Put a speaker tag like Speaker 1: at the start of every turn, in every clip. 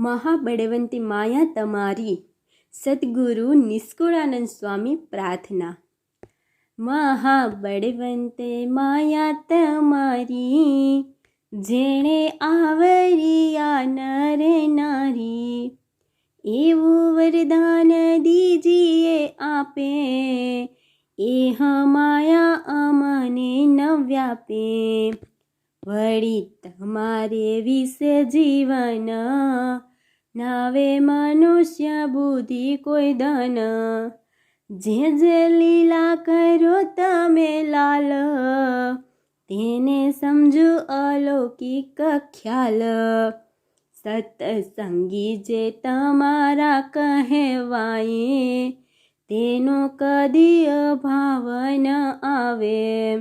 Speaker 1: મહાબળવંતી માયા તમારી. સદગુરુ નિષ્કુળાનંદ સ્વામી પ્રાર્થના. મહાબળવંતે માયા તમારી, જેણે આવરિયા નરે નારી. એવું વરદાન દીજીએ આપે એ હમાયા અમને ન વ્યાપે વળી તમારે વિશે જીવન નાવે મનુષ્ય બુદ્ધિ કોઈ દન જે જે લીલા કરો તમે લાલ, તેને સમજો અલૌકિક ખ્યાલ. સત્સંગી જે તમારા કહેવાય તેનો કદી અભાવ ન આવે.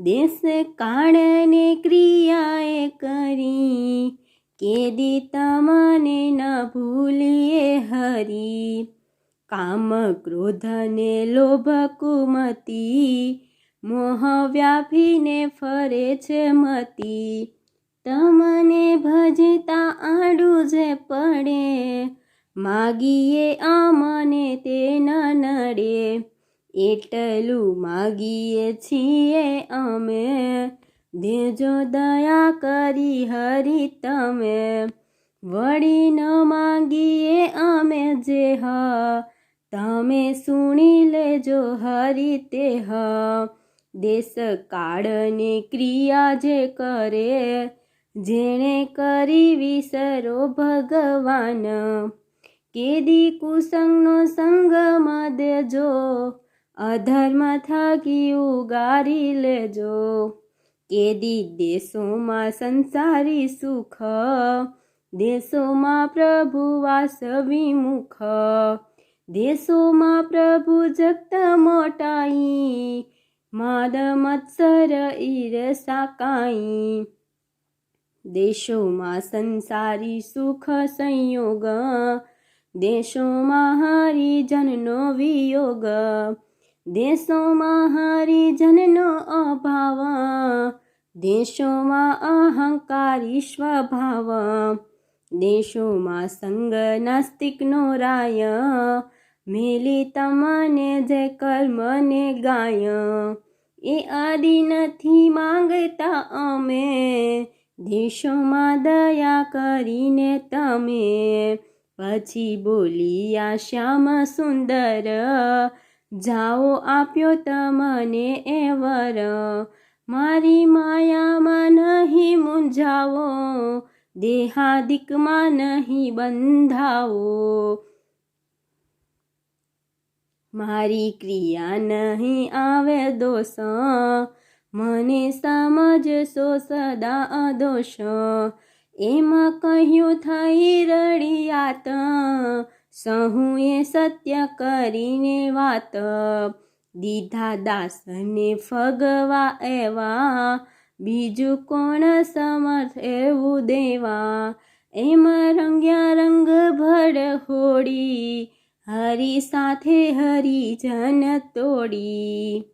Speaker 1: દેશ કાળને ક્રિયાએ કરી કેદી તમને ન ભૂલીએ હરી. કામ ક્રોધ ને લોભ કુમતી, મોહ વ્યાપીને ફરે છે મતી. તમને ભજતા આડું જે પડે, માગીએ અમને તે નડે. એટલું માગીએ છીએ અમે દેજો દયા કરી હરી તમે, વળી ન માંગીએ અમે જે હ, તમે સુણી લેજો હરી તે હ. દેશ કાળની ક્રિયા જે કરે, જેણે કરી વિસરો ભગવાન. કેદી કુસંગનો સંગમાં દેજો અધર્મ થકી ઉગારી લેજો. કેદી દેશોમાં સંસારી સુખ, દેશોમાં પ્રભુ વાસ વિમુખ દેશોમાં પ્રભુ જગત મોટાઈ, માદ મત્સર ઈરસા કાઈ દેશોમાં સંસારી સુખ સંયોગ, દેશોમાં હરિજનનો વિયોગ, દેશોમાં હરિજનનો અભાવ દેશોમાં અહંકારી સ્વભાવ દેશોમાં સંગ નાસ્તિકનો રાય, મેલી તમને જે કર્મને ગાય, એ આદિ નથી માંગતા અમે. દેશોમાં દયા કરીને તમે, પછી બોલિયા શ્યામ સુંદર, જાઓ આપ્યો તમને એ વર મારી માયામાં નહીં મૂંઝાવો, દેહાદિકમાં નહીં બંધાવો. મારી ક્રિયા નહીં આવે દોષ, મને સમજશો સદા અદોષ. એમાં કહ્યું થઈ રડિયાત, સહુએ સત્ય કરીને વાત. દીધા દાસને ફગવા એવા, બીજું કોણ સમર્થ એવું દેવા? એમ રંગ્યા રંગ ભર હોડી, હરી સાથે હરિજન તોડી.